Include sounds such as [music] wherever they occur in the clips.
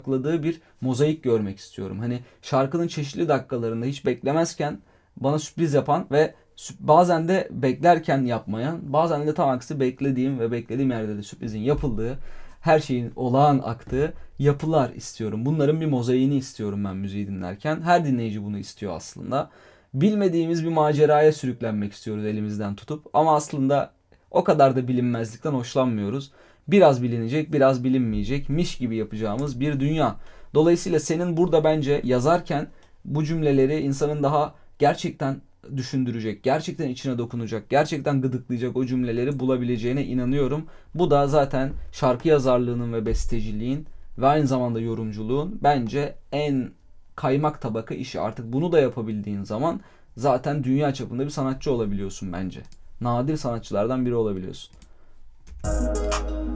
sakladığı bir mozaik görmek istiyorum. Hani şarkının çeşitli dakikalarında hiç beklemezken bana sürpriz yapan ve bazen de beklerken yapmayan, bazen de tam aksi beklediğim ve beklediğim yerde de sürprizin yapıldığı, her şeyin olağan aktığı yapılar istiyorum. Bunların bir mozaiğini istiyorum ben müziği dinlerken. Her dinleyici bunu istiyor aslında. Bilmediğimiz bir maceraya sürüklenmek istiyoruz elimizden tutup ama aslında o kadar da bilinmezlikten hoşlanmıyoruz. Biraz bilinecek, biraz bilinmeyecek, miş gibi yapacağımız bir dünya. Dolayısıyla senin burada bence yazarken bu cümleleri insanın daha gerçekten düşündürecek, gerçekten içine dokunacak, gerçekten gıdıklayacak o cümleleri bulabileceğine inanıyorum. Bu da zaten şarkı yazarlığının ve besteciliğin ve aynı zamanda yorumculuğun bence en kaymak tabaka işi. Artık bunu da yapabildiğin zaman zaten dünya çapında bir sanatçı olabiliyorsun bence. Nadir sanatçılardan biri olabiliyorsun.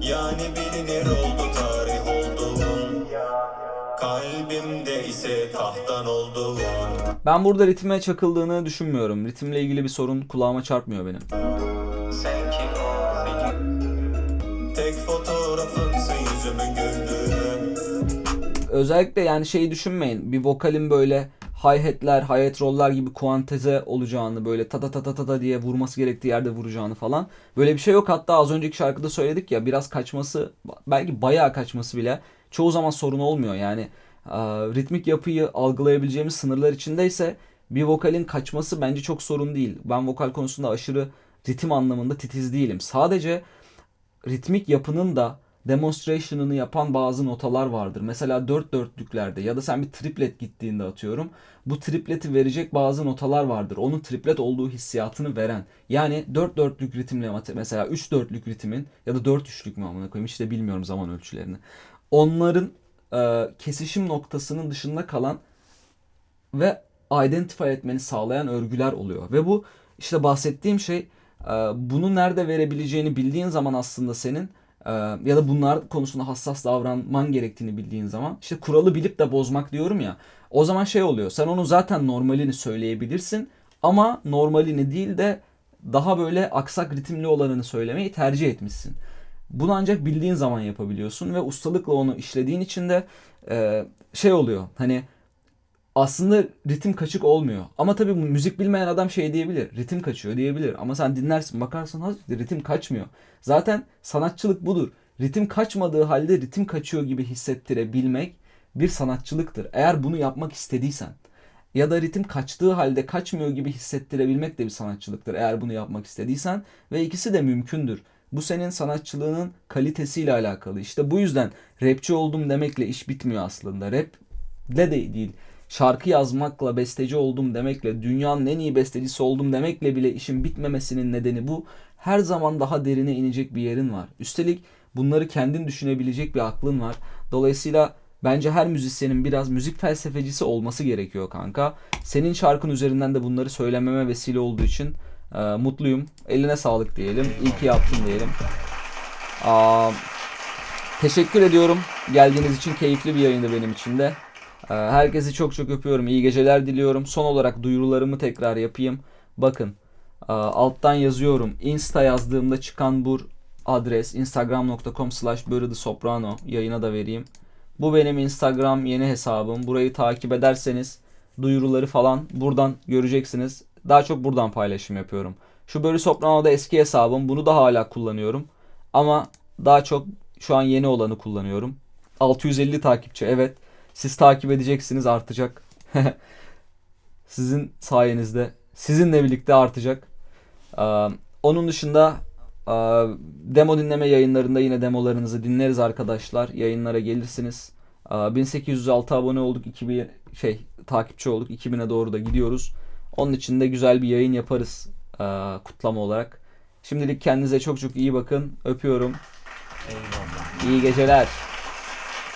Yani bilinir oldu tarih olduğun Kalbimde ise tahttan olduğun Ben burada ritme çakıldığını düşünmüyorum. Ritimle ilgili bir sorun kulağıma çarpmıyor benim. Sen kim Tek fotoğrafımsın yüzümün güldüğü Özellikle yani şeyi düşünmeyin. Bir vokalin böyle hi-hat'ler, hi-hat roll'lar gibi kuantize olacağını böyle ta ta ta ta ta ta diye vurması gerektiği yerde vuracağını falan. Böyle bir şey yok. Hatta az önceki şarkıda söyledik ya biraz kaçması belki bayağı kaçması bile çoğu zaman sorun olmuyor. Yani e, ritmik yapıyı algılayabileceğimiz sınırlar içindeyse bir vokalin kaçması bence çok sorun değil. Ben vokal konusunda aşırı ritim anlamında titiz değilim. Sadece ritmik yapının da demonstration'ını yapan bazı notalar vardır. Mesela dört dörtlüklerde ya da sen bir triplet gittiğinde atıyorum. Bu tripleti verecek bazı notalar vardır. Onun triplet olduğu hissiyatını veren. Yani dört dörtlük ritimle mesela üç dörtlük ritmin ya da dört üçlük mü amına koyayım işte bilmiyorum zaman ölçülerini. Onların e, kesişim noktasının dışında kalan ve identify etmeni sağlayan örgüler oluyor. Ve bu işte bahsettiğim şey e, bunu nerede verebileceğini bildiğin zaman aslında senin ya da bunlar konusunda hassas davranman gerektiğini bildiğin zaman işte kuralı bilip de bozmak diyorum ya. O zaman şey oluyor. Sen onu zaten normalini söyleyebilirsin ama normalini değil de daha böyle aksak ritimli olanını söylemeyi tercih etmişsin. Bunu ancak bildiğin zaman yapabiliyorsun ve ustalıkla onu işlediğin için de e, şey oluyor. Hani aslında ritim kaçık olmuyor. Ama tabii müzik bilmeyen adam şey diyebilir. Ritim kaçıyor diyebilir. Ama sen dinlersin bakarsın ritim kaçmıyor. Zaten sanatçılık budur. Ritim kaçmadığı halde ritim kaçıyor gibi hissettirebilmek bir sanatçılıktır. Eğer bunu yapmak istediysen. Ya da ritim kaçtığı halde kaçmıyor gibi hissettirebilmek de bir sanatçılıktır. Eğer bunu yapmak istediysen. Ve ikisi de mümkündür. Bu senin sanatçılığının kalitesiyle alakalı. İşte bu yüzden rapçi oldum demekle iş bitmiyor aslında. Rap de değil. Şarkı yazmakla besteci oldum demekle, dünyanın en iyi bestecisi oldum demekle bile işin bitmemesinin nedeni bu. Her zaman daha derine inecek bir yerin var. Üstelik bunları kendin düşünebilecek bir aklın var. Dolayısıyla bence her müzisyenin biraz müzik felsefecisi olması gerekiyor kanka. Senin şarkın üzerinden de bunları söylememe vesile olduğu için e, mutluyum. Eline sağlık diyelim. İyi ki yaptın diyelim. Aa, Teşekkür ediyorum. Geldiğiniz için keyifli bir yayındı benim için de. Ee, Herkesi çok çok öpüyorum. İyi geceler diliyorum. Son olarak duyurularımı tekrar yapayım. Bakın e, alttan yazıyorum. Insta yazdığımda çıkan bu adres instagram.com slash soprano yayına da vereyim. Bu benim Instagram yeni hesabım. Burayı takip ederseniz duyuruları falan buradan göreceksiniz. Daha çok buradan paylaşım yapıyorum. Şu Börü Soprano'da eski hesabım. Bunu da hala kullanıyorum. Ama daha çok şu an yeni olanı kullanıyorum. 650 takipçi evet. Siz takip edeceksiniz artacak. [laughs] Sizin sayenizde. Sizinle birlikte artacak. Ee, onun dışında e, demo dinleme yayınlarında yine demolarınızı dinleriz arkadaşlar. Yayınlara gelirsiniz. Ee, 1806 abone olduk. 2000 şey takipçi olduk. 2000'e doğru da gidiyoruz. Onun için de güzel bir yayın yaparız e, kutlama olarak. Şimdilik kendinize çok çok iyi bakın. Öpüyorum. Eyvallah. İyi geceler.